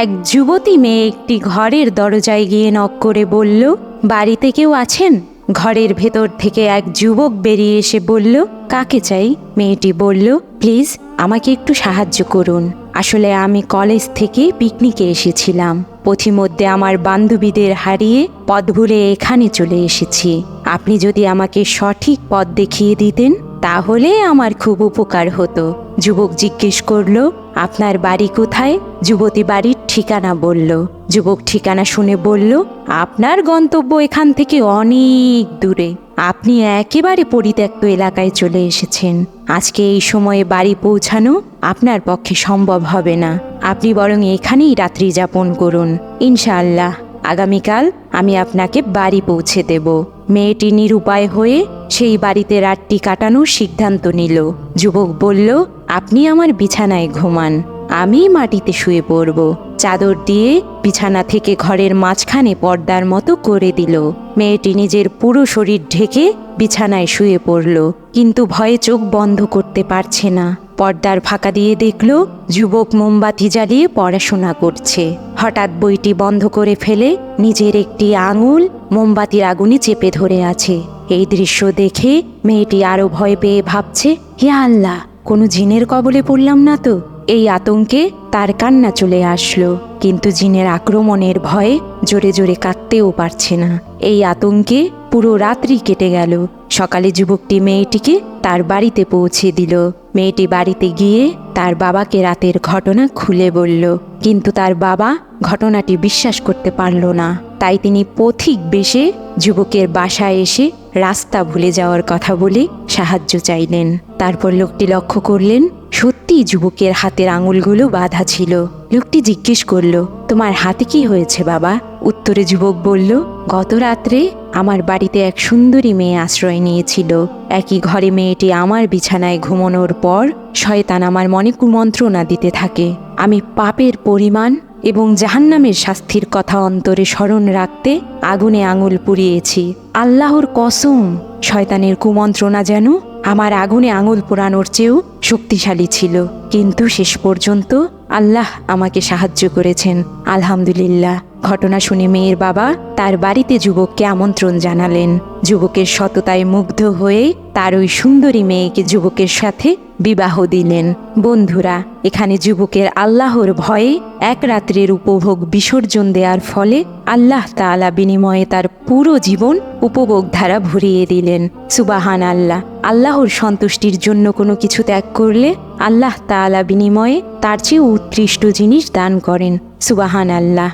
এক যুবতী মেয়ে একটি ঘরের দরজায় গিয়ে নক করে বলল, বাড়িতে কেউ আছেন? ঘরের ভেতর থেকে এক যুবক বেরিয়ে এসে বলল, কাকে চাই? মেয়েটি বলল, প্লিজ, আমাকে একটু সাহায্য করুন। আসলে আমি কলেজ থেকে পিকনিকে এসেছিলাম। পথিমধ্যে আমার বান্ধবীদের হারিয়ে পথ ভুলে এখানে চলে এসেছি। আপনি যদি আমাকে সঠিক পথ দেখিয়ে দিতেন, তাহলে আমার খুব উপকার হতো। যুবক জিজ্ঞেস করল আপনার বাড়ি কোথায়? যুবতী বাড়ির ঠিকানা বলল। যুবক ঠিকানা শুনে বলল, আপনার গন্তব্য এখান থেকে অনেক দূরে। আপনি একেবারে পরিত্যক্ত এলাকায় চলে এসেছেন। আজকে এই সময়ে বাড়ি পৌঁছানো আপনার পক্ষে সম্ভব হবে না। আপনি বরং এখানেই রাত্রি যাপন করুন। ইনশাআল্লাহ, আগামীকাল আমি আপনাকে বাড়ি পৌঁছে দেব। মেয়েটি নিরুপায় হয়ে সেই বাড়িতে রাতটি কাটানোর সিদ্ধান্ত নিল। যুবক বলল, আপনি আমার বিছানায় ঘুমান আমি মাটিতে শুয়ে পড়ব। চাদর দিয়ে বিছানা থেকে ঘরের মাঝখানে পর্দার মতো করে দিল। মেয়েটি নিজের পুরো শরীর ঢেকে বিছানায় শুয়ে পড়ল, কিন্তু ভয়ে চোখ বন্ধ করতে পারছে না। পর্দার ফাঁকা দিয়ে দেখল, যুবক মোমবাতি জ্বালিয়ে পড়াশোনা করছে। হঠাৎ বইটি বন্ধ করে ফেলে নিজের একটি আঙুল মোমবাতির আগুনে চেপে ধরে আছে। এই দৃশ্য দেখে মেয়েটি আরও ভয় পেয়ে ভাবছে, হে আল্লাহ! কোনো জিনের কবলে পড়লাম না তো। এই আতঙ্কে তার কান্না চলে আসলো। কিন্তু জিনের আক্রমণের ভয়ে জোরে জোরে কাঁদতেও পারছে না। এই আতঙ্কে পুরো রাত্রি কেটে গেল। সকালে যুবকটি মেয়েটিকে তার বাড়িতে পৌঁছে দিল। মেয়েটি বাড়িতে গিয়ে তার বাবাকে রাতের ঘটনা খুলে বলল। কিন্তু তার বাবা ঘটনাটি বিশ্বাস করতে পারল না। তাই তিনি পথিক বেশে যুবকের বাসায় এসে রাস্তা ভুলে যাওয়ার কথা বলে সাহায্য চাইলেন। তারপর লোকটি লক্ষ্য করলেন, সত্যি যুবকের হাতের আঙুলগুলো বাঁধা ছিল। লোকটি জিজ্ঞেস করল, তোমার হাতে কি হয়েছে বাবা? উত্তরে যুবক বলল, গত রাত্রে আমার বাড়িতে এক সুন্দরী মেয়ে আশ্রয় নিয়েছিল। একই ঘরে মেয়েটি আমার বিছানায় ঘুমানোর পর শয়তান আমার মনে কুমন্ত্রণা দিতে থাকে। আমি পাপের পরিমাণ এবং জাহান্নামের শাস্তির কথা অন্তরে স্মরণ রাখতে আগুনে আঙুল পুড়িয়েছি। আল্লাহর কসম, শয়তানের কুমন্ত্রণা যেন আমার আগুনে আঙুল পোড়ানোর চেয়েও শক্তিশালী ছিল। কিন্তু শেষ পর্যন্ত আল্লাহ আমাকে সাহায্য করেছেন। আলহামদুলিল্লাহ। ঘটনা শুনে মেয়ের বাবা তার বাড়িতে যুবককে আমন্ত্রণ জানালেন। যুবকের সততায় মুগ্ধ হয়ে তার ওই সুন্দরী মেয়েকে যুবকের সাথে বিবাহ দিলেন। বন্ধুরা, এখানে যুবকের আল্লাহর ভয়ে এক রাত্রের উপভোগ বিসর্জন দেওয়ার ফলে আল্লাহ তাআলা বিনিময়ে তার পুরো জীবন উপভোগ ধারা ভরিয়ে দিলেন। সুবাহান আল্লাহ আল্লাহর সন্তুষ্টির জন্য কোনো কিছু ত্যাগ করলে আল্লাহ তাআলা বিনিময়ে তার চেয়ে উৎকৃষ্ট জিনিস দান করেন। সুবাহান আল্লাহ